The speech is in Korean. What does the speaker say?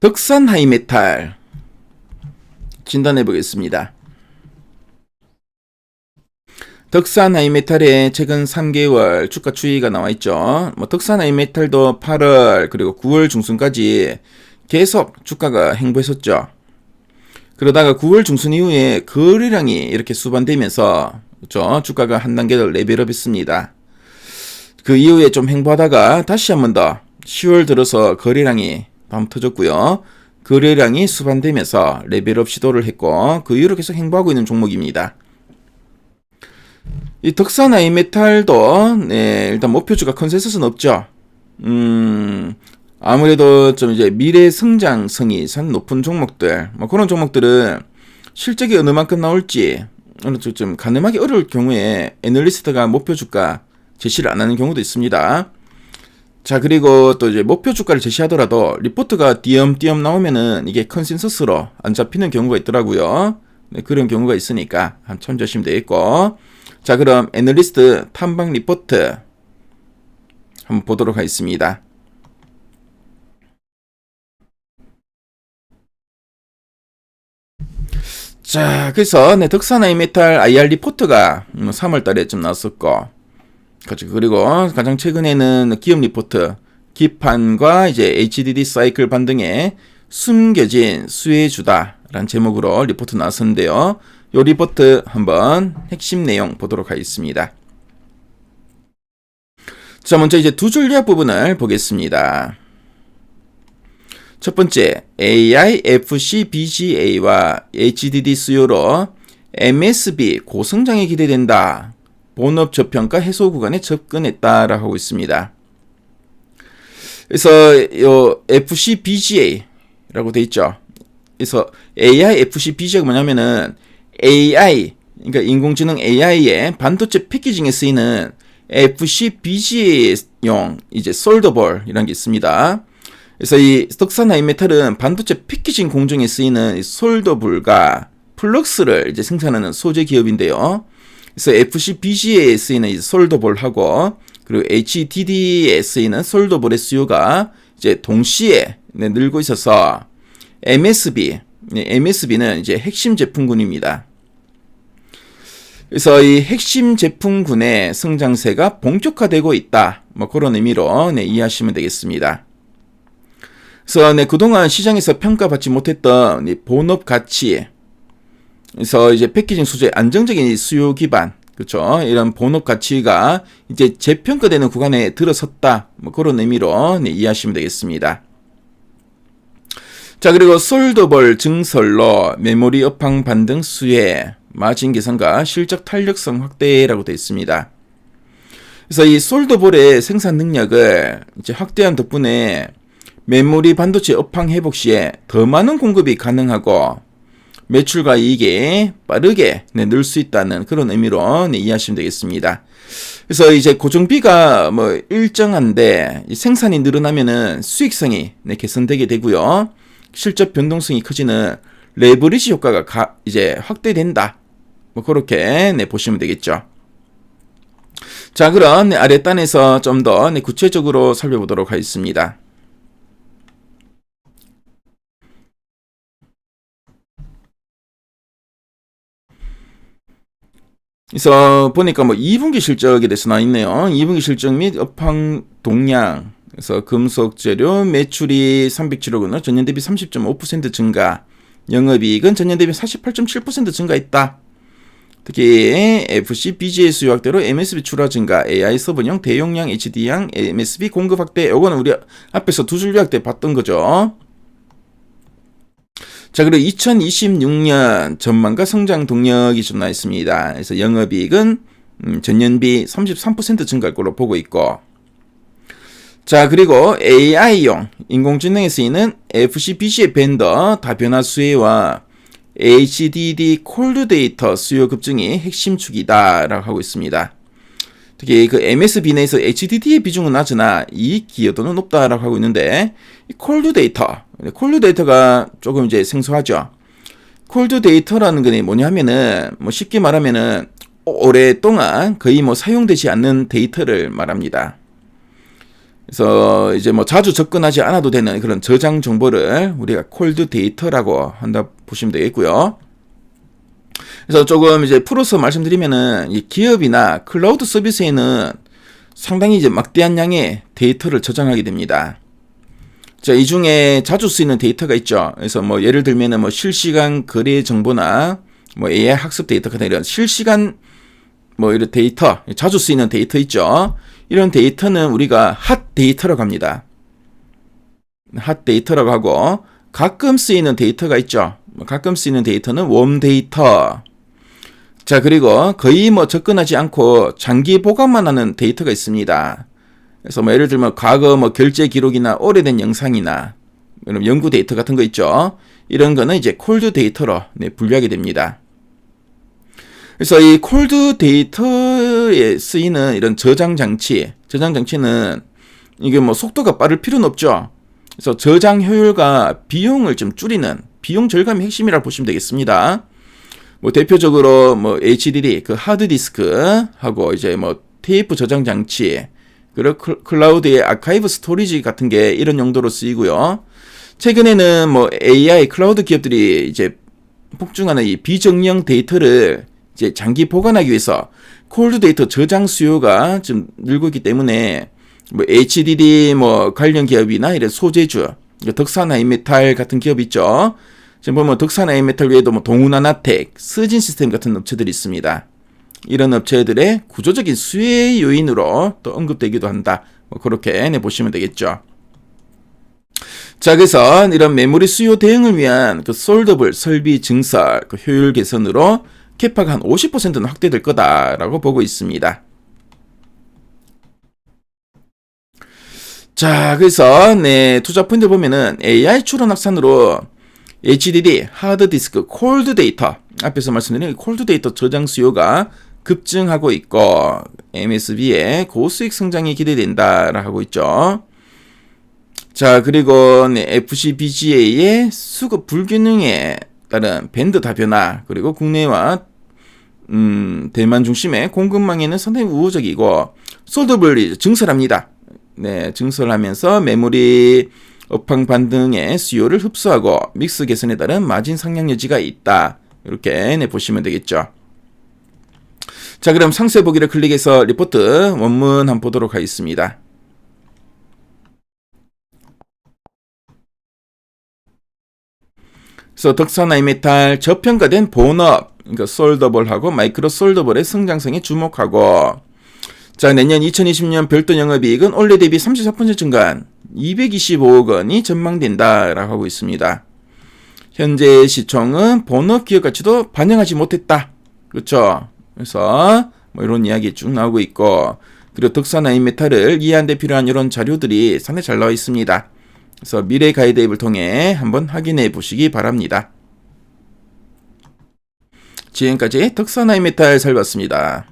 덕산 하이메탈 진단해 보겠습니다. 덕산 하이메탈의 최근 3개월 주가 추이가 나와 있죠. 뭐 덕산 하이메탈도 8월 그리고 9월 중순까지 계속 주가가 행보했었죠. 그러다가 9월 중순 이후에 거래량이 이렇게 수반되면서 그렇죠? 주가가 한 단계 더 레벨업했습니다. 그 이후에 좀 행보하다가 다시 한 번 더 10월 들어서 거래량이 밤 터졌고요. 거래량이 수반되면서 레벨업 시도를 했고 그 이후로 계속 행보하고 있는 종목입니다. 이 덕산 아이메탈도 네, 일단 목표주가 컨센서스는 없죠. 음, 아무래도 좀 이제 미래 성장성이 산 높은 종목들, 뭐 그런 종목들은 실적이 어느 만큼 나올지 어느 좀 가늠하기 어려울 경우에 애널리스트가 목표 주가 제시를 안 하는 경우도 있습니다. 자, 그리고 또 이제 목표 주가를 제시하더라도 리포트가 띄엄띄엄 나오면은 이게 컨센서스로 안 잡히는 경우가 있더라고요. 네, 그런 경우가 있으니까 한 참조하시면 되겠고. 자, 그럼 애널리스트 탐방 리포트 한번 보도록 하겠습니다. 자, 그래서 네, 덕산 아이메탈 IR 리포트가 3월 달에 좀 나왔었고, 그렇죠. 그리고 가장 최근에는 기업 리포트, 기판과 이제 HDD 사이클 반등에 숨겨진 수혜 주다라는 제목으로 리포트 나왔었는데요. 이 리포트 한번 핵심 내용 보도록 하겠습니다. 자, 먼저 이제 두 줄리아 부분을 보겠습니다. 첫 번째, AI, FC, BGA와 HDD 수요로 MSB 고성장이 기대된다. 본업 저평가 해소 구간에 접근했다라고 하고 있습니다. 그래서 요 FC BGA라고 돼 있죠. 그래서 AI FC BGA가 뭐냐면은 AI 그러니까 인공지능 AI의 반도체 패키징에 쓰이는 FC BGA용 이제 솔더볼이라는 게 있습니다. 그래서 이 덕산 하이메탈은 반도체 패키징 공정에 쓰이는 솔더볼과 플럭스를 이제 생산하는 소재 기업인데요. 그래서 이제 솔더볼하고 그리고 HDD에 쓰이는 솔더볼의 수요가 이제 동시에 네, 늘고 있어서 MSB, 네, MSB는 이제 핵심 제품군입니다. 그래서 이 핵심 제품군의 성장세가 본격화되고 있다. 뭐 그런 의미로 네, 이해하시면 되겠습니다. 그래서 네, 그동안 시장에서 평가받지 못했던 이 본업 가치, 그래서 이제 패키징 수주의 안정적인 수요 기반, 그렇죠? 이런 본업 가치가 이제 재평가되는 구간에 들어섰다. 뭐 그런 의미로 네, 이해하시면 되겠습니다. 자, 그리고 솔더벌 증설로 메모리 업황 반등 수혜, 마진 개선과 실적 탄력성 확대라고 되어 있습니다. 그래서 이 솔더볼의 생산 능력을 이제 확대한 덕분에 메모리 반도체 업황 회복 시에 더 많은 공급이 가능하고 매출과 이익이 빠르게 네, 늘 수 있다는 그런 의미로 네, 이해하시면 되겠습니다. 그래서 이제 고정비가 뭐 일정한데 생산이 늘어나면은 수익성이 네, 개선되게 되고요. 실적 변동성이 커지는 레버리지 효과가 가, 이제 확대된다. 뭐 그렇게 네, 보시면 되겠죠. 자, 그럼 네, 아랫단에서 좀 더 네, 구체적으로 살펴보도록 하겠습니다. 그래서 보니까 뭐 2분기 실적에 대해서 나와 있네요. 2분기 실적 및 업황 동향. 그래서 금속 재료 매출이 307억 원으로 전년 대비 30.5% 증가. 영업이익은 전년 대비 48.7% 증가했다. 특히 FC, BGA 수요 확대로 MSB 출하 증가, AI 서버용 대용량 HD양 MSB 공급 확대. 요거는 우리 앞에서 두 줄 요약때 봤던 거죠. 자, 그리고 2026년 전망과 성장 동력이 좀 나와 있습니다. 그래서 영업이익은 음, 전년비 33% 증가할 걸로 보고 있고, 자, 그리고 AI용 인공지능에 쓰이는 FCPC의 밴더 다변화 수혜와 HDD 콜드 데이터 수요 급증이 핵심 축이다라고 하고 있습니다. 특히 그 MSB 내에서 HDD의 비중은 낮으나 이익 기여도는 높다라고 하고 있는데 콜드 데이터, 콜드 데이터가 조금 이제 생소하죠. 콜드 데이터라는 게 뭐냐면은 뭐 쉽게 말하면은 오랫동안 거의 뭐 사용되지 않는 데이터를 말합니다. 그래서 이제 뭐 자주 접근하지 않아도 되는 그런 저장 정보를 우리가 콜드 데이터라고 한다 보시면 되겠고요. 그래서 조금 이제 풀어서 말씀드리면은 이 기업이나 클라우드 서비스에는 상당히 이제 막대한 양의 데이터를 저장하게 됩니다. 자, 이 중에 자주 쓰이는 데이터가 있죠. 그래서 뭐 예를 들면은 뭐 실시간 거래 정보나 뭐 AI 학습 데이터 같은 이런 실시간 뭐 이런 데이터, 자주 쓰이는 데이터 있죠. 이런 데이터는 우리가 핫 데이터라고 합니다. 핫 데이터라고 하고 가끔 쓰이는 데이터가 있죠. 뭐 가끔 쓰이는 데이터는 웜 데이터. 자, 그리고 거의 뭐 접근하지 않고 장기 보관만 하는 데이터가 있습니다. 그래서 뭐 예를 들면 과거 뭐 결제 기록이나 오래된 영상이나 이런 연구 데이터 같은 거 있죠. 이런 거는 이제 콜드 데이터로 네, 분류하게 됩니다. 그래서 이 콜드 데이터에 쓰이는 이런 저장 장치, 저장 장치는 이게 뭐 속도가 빠를 필요는 없죠. 그래서 저장 효율과 비용을 좀 줄이는 비용 절감이 핵심이라 고 보시면 되겠습니다. 뭐 대표적으로 뭐 HDD 그 하드 디스크 하고 이제 뭐 테이프 저장 장치 그리고 클라우드의 아카이브 스토리지 같은 게 이런 용도로 쓰이고요. 최근에는 뭐 AI 클라우드 기업들이 이제 폭증하는 이 비정령 데이터를 이제 장기 보관하기 위해서 콜드 데이터 저장 수요가 좀 늘고 있기 때문에 뭐 HDD 뭐 관련 기업이나 이런 소재주, 덕산 하이메탈 같은 기업 있죠. 지금 보면 덕산 하이메탈 외에도 뭐 동훈하나텍, 스진 시스템 같은 업체들이 있습니다. 이런 업체들의 구조적인 수혜 요인으로 또 언급되기도 한다. 뭐 그렇게 내 보시면 되겠죠. 자, 그래서 이런 메모리 수요 대응을 위한 그 솔더블 설비 증설, 그 효율 개선으로 캐파가 한 50%는 확대될 거다라고 보고 있습니다. 자, 그래서 네, 투자 포인트 보면은 AI 추론 확산으로 HDD, 하드 디스크, 콜드 데이터 앞에서 말씀드린 콜드 데이터 저장 수요가 급증하고 있고 MSB의 고수익 성장이 기대된다라고 하고 있죠. 자, 그리고 네, FCBGA의 수급 불균형에 따른 밴드 다변화 그리고 국내와 음, 대만 중심의 공급망에는 상당히 우호적이고 솔더블이 증설합니다. 네, 증설하면서 메모리 업황 반등의 수요를 흡수하고 믹스 개선에 따른 마진 상향 여지가 있다. 이렇게 네, 보시면 되겠죠. 자, 그럼 상세 보기를 클릭해서 리포트 원문 한번 보도록 하겠습니다. 그래서 덕산 아이메탈 저평가된 본업, 그러니까 솔더블하고 마이크로 솔더블의 성장성에 주목하고 자, 내년 2020년 별도 영업이익은 올해 대비 34% 증가한 225억 원이 전망된다라고 하고 있습니다. 현재 시총은 본업 기업 가치도 반영하지 못했다. 그렇죠? 그래서 뭐 이런 이야기 쭉 나오고 있고 그리고 덕산 아이메탈을 이해하는 데 필요한 이런 자료들이 상당히 잘 나와 있습니다. 그래서 미래 가이드 앱을 통해 한번 확인해 보시기 바랍니다. 지금까지 덕산 아이메탈 살봤습니다.